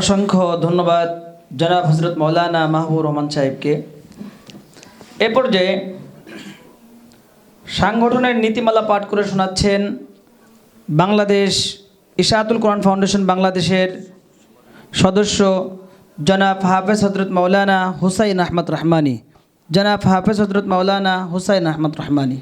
অসংখ্য ধন্যবাদ জনাব হজরত মৌলানা মাহবুব রহমান সাহেবকে। এ পর্যায়ে সাংগঠনের নীতিমালা পাঠ করে শোনাচ্ছেন বাংলাদেশ ইশাআতুল কোরআন ফাউন্ডেশন বাংলাদেশের সদস্য জনাব হাফেজ হজরত মৌলানা হুসাইন আহমদ রহমানি। জনাব হাফেজ হজরত মৌলানা হুসাইন আহমদ রহমানি।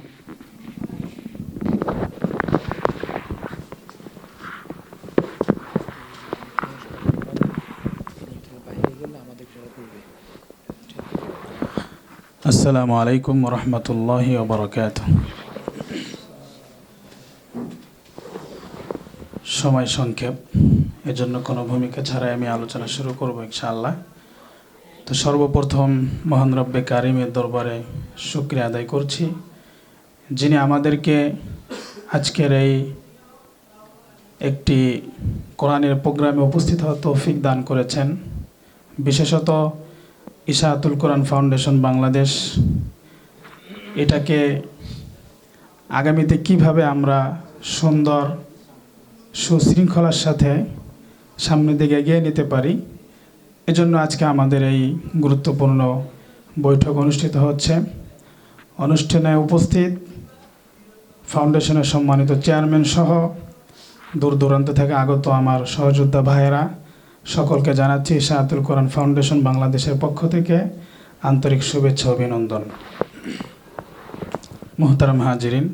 আসসালামু আলাইকুম রহমতুল্লাহ ওবরাকাত সময় সংক্ষেপ, এজন্য কোনো ভূমিকা ছাড়াই আমি আলোচনা শুরু করব ইনশাআল্লাহ। তো সর্বপ্রথম মহান রব্বে কারিমের দরবারে শুক্রিয়া আদায় করছি, যিনি আমাদেরকে আজকের এই একটি কোরআনের প্রোগ্রামে উপস্থিত হওয়ার তৌফিক দান করেছেন। বিশেষত ইশাআতুল কোরআন ফাউন্ডেশন বাংলাদেশ, এটাকে আগামীতে কীভাবে আমরা সুন্দর, সুশৃঙ্খলার সাথে সামনের দিকে এগিয়ে নিতে পারি, এজন্য আজকে আমাদের এই গুরুত্বপূর্ণ বৈঠক অনুষ্ঠিত হচ্ছে। অনুষ্ঠানে উপস্থিত ফাউন্ডেশনের সম্মানিত চেয়ারম্যান সহ দূর দূরান্ত থেকে আগত আমার সহযোদ্ধা ভাইয়েরা সকলকে জানাচ্ছি শাহাতুল কোরআন ফাউন্ডেশন বাংলাদেশের পক্ষ থেকে আন্তরিক শুভেচ্ছা অভিনন্দন। মোহতারাম হাজিরিন,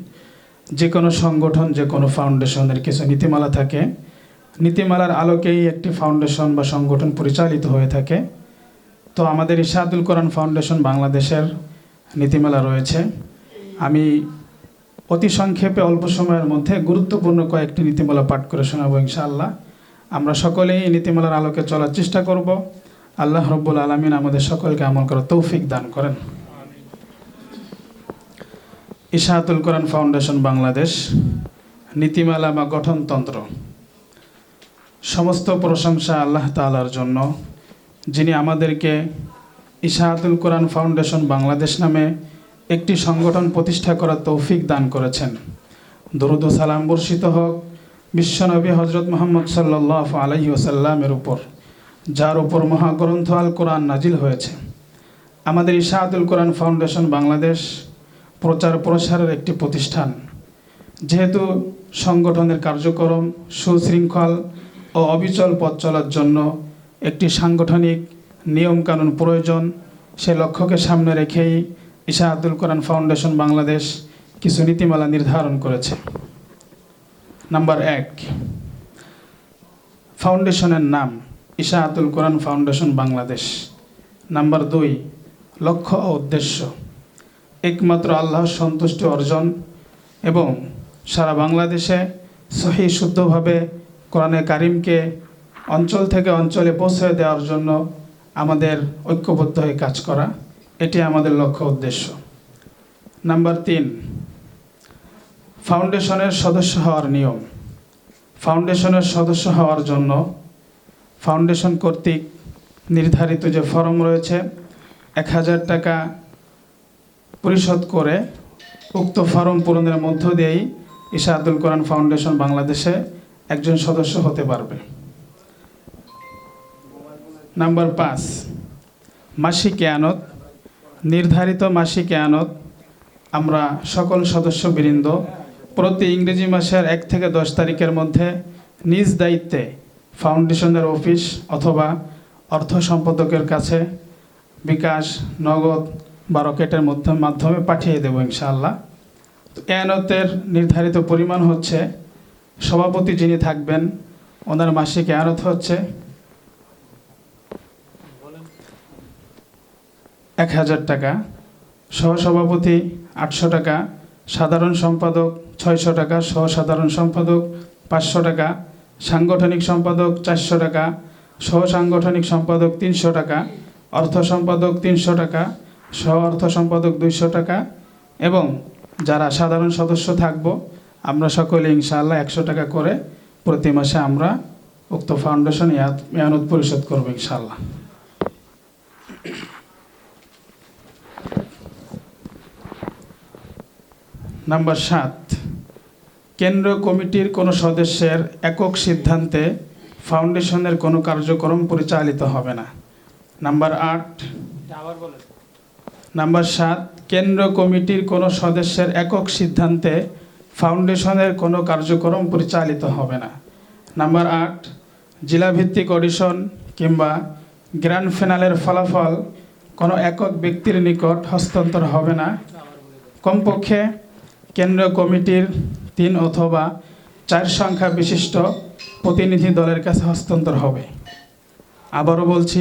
যে কোনো সংগঠন, যে কোনো ফাউন্ডেশনের কিছু নীতিমালা থাকে, নীতিমালার আলোকেই একটি ফাউন্ডেশন বা সংগঠন পরিচালিত হয়ে থাকে। তো আমাদের ইশাদুল কোরআন ফাউন্ডেশন বাংলাদেশের নীতিমালা রয়েছে। আমি অতি সংক্ষেপে অল্প সময়ের মধ্যে গুরুত্বপূর্ণ কয়েকটি নীতিমালা পাঠ করে শোনাবো ইনশাআল্লাহ। আমরা সকলেই নীতিমালার আলোকে চলার চেষ্টা করব। আল্লাহ রব্বুল আলমিন আমাদের সকলকে আমল করার তৌফিক দান করেন। ইশাহাতুল কোরআন ফাউন্ডেশন বাংলাদেশ, নীতিমালা বা গঠনতন্ত্র। সমস্ত প্রশংসা আল্লাহ তালার জন্য, যিনি আমাদেরকে ইশাহাতুল কোরআন ফাউন্ডেশন বাংলাদেশ নামে একটি সংগঠন প্রতিষ্ঠা করার তৌফিক দান করেছেন। দরুদ সালাম বর্ষিত হোক। বিশ্বনবী হজরত মোহাম্মদ সাল্লাহ আলহি ওসাল্লামের উপর, যার উপর মহাগ্রন্থ আল কোরআন নাজিল হয়েছে। আমাদের ইশাহাতুল কোরআন ফাউন্ডেশন বাংলাদেশ প্রচার প্রসারের একটি প্রতিষ্ঠান। যেহেতু সংগঠনের কার্যক্রম সুশৃঙ্খল ও অবিচল পথ চলার জন্য একটি সাংগঠনিক নিয়মকানুন প্রয়োজন, সে লক্ষ্যকে সামনে রেখেই ইশাহাতুল কোরআন ফাউন্ডেশন বাংলাদেশ কিছু নীতিমালা নির্ধারণ করেছে। নাম্বার এক ফাউন্ডেশনের নাম ইশাহাতুল কোরআন ফাউন্ডেশন বাংলাদেশ। নাম্বার দুই, লক্ষ্য ও উদ্দেশ্য, একমাত্র আল্লাহর সন্তুষ্টি অর্জন এবং সারা বাংলাদেশে সহি শুদ্ধভাবে কোরআনে কারিমকে অঞ্চল থেকে অঞ্চলে পৌঁছে দেওয়ার জন্য আমাদের ঐক্যবদ্ধ হয়ে কাজ করা, এটি আমাদের লক্ষ্য উদ্দেশ্য। নাম্বার তিন ফাউন্ডেশনের সদস্য হওয়ার নিয়ম। ফাউন্ডেশনের সদস্য হওয়ার জন্য ফাউন্ডেশন কর্তৃক নির্ধারিত যে ফর্ম রয়েছে, এক হাজার টাকা পরিশোধ করে উক্ত ফর্ম পূরণের মধ্য দিয়েই ইশাআতুল কোরআন ফাউন্ডেশন বাংলাদেশে একজন সদস্য হতে পারবে। নাম্বার পাঁচ, মাসিক এয়ানত নির্ধারিত মাসিক এয়ানত আমরা সকল সদস্যবৃন্দ প্রতি ইংরেজি মাসের এক থেকে দশ তারিখের মধ্যে নিজ দায়িত্বে ফাউন্ডেশনের অফিস অথবা অর্থ সম্পাদকের কাছে বিকাশ, নগদ বা রকেটের মধ্যে মাধ্যমে পাঠিয়ে দেবো ইনশাআল্লাহ। তো এয়ানতের নির্ধারিত পরিমাণ হচ্ছে, সভাপতি যিনি থাকবেন, ওনার মাসিক এয়ানত হচ্ছে এক হাজার টাকা, সহসভাপতি আটশো টাকা সাধারণ সম্পাদক ছয়শো টাকা সহ সাধারণ সম্পাদক পাঁচশো টাকা, সাংগঠনিক সম্পাদক চারশো টাকা সহ সাংগঠনিক সম্পাদক তিনশো টাকা, অর্থ সম্পাদক তিনশো টাকা, সহ অর্থ সম্পাদক দুইশো টাকা এবং যারা সাধারণ সদস্য থাকব, আমরা সকলে ইনশাআল্লাহ একশো টাকা করে প্রতি মাসে আমরা উক্ত ফাউন্ডেশন মেয়ানত পরিশোধ করব ইনশাআল্লাহ। নাম্বার সাত কেন্দ্র কমিটির কোনো সদস্যের একক সিদ্ধান্তে ফাউন্ডেশনের কোনো কার্যক্রম পরিচালিত হবে না। নাম্বার আট, নাম্বার সাত কেন্দ্র কমিটির কোনো সদস্যের একক সিদ্ধান্তে ফাউন্ডেশনের কোনো কার্যক্রম পরিচালিত হবে না। নাম্বার আট, জেলাভিত্তিক অডিশন কিংবা গ্র্যান্ড ফিনালের ফলাফল কোনো একক ব্যক্তির নিকট হস্তান্তর হবে না। কমপক্ষে কেন্দ্রীয় কমিটির তিন অথবা চার সংখ্যা বিশিষ্ট প্রতিনিধি দলের কাছে হস্তান্তর হবে। আবারও বলছি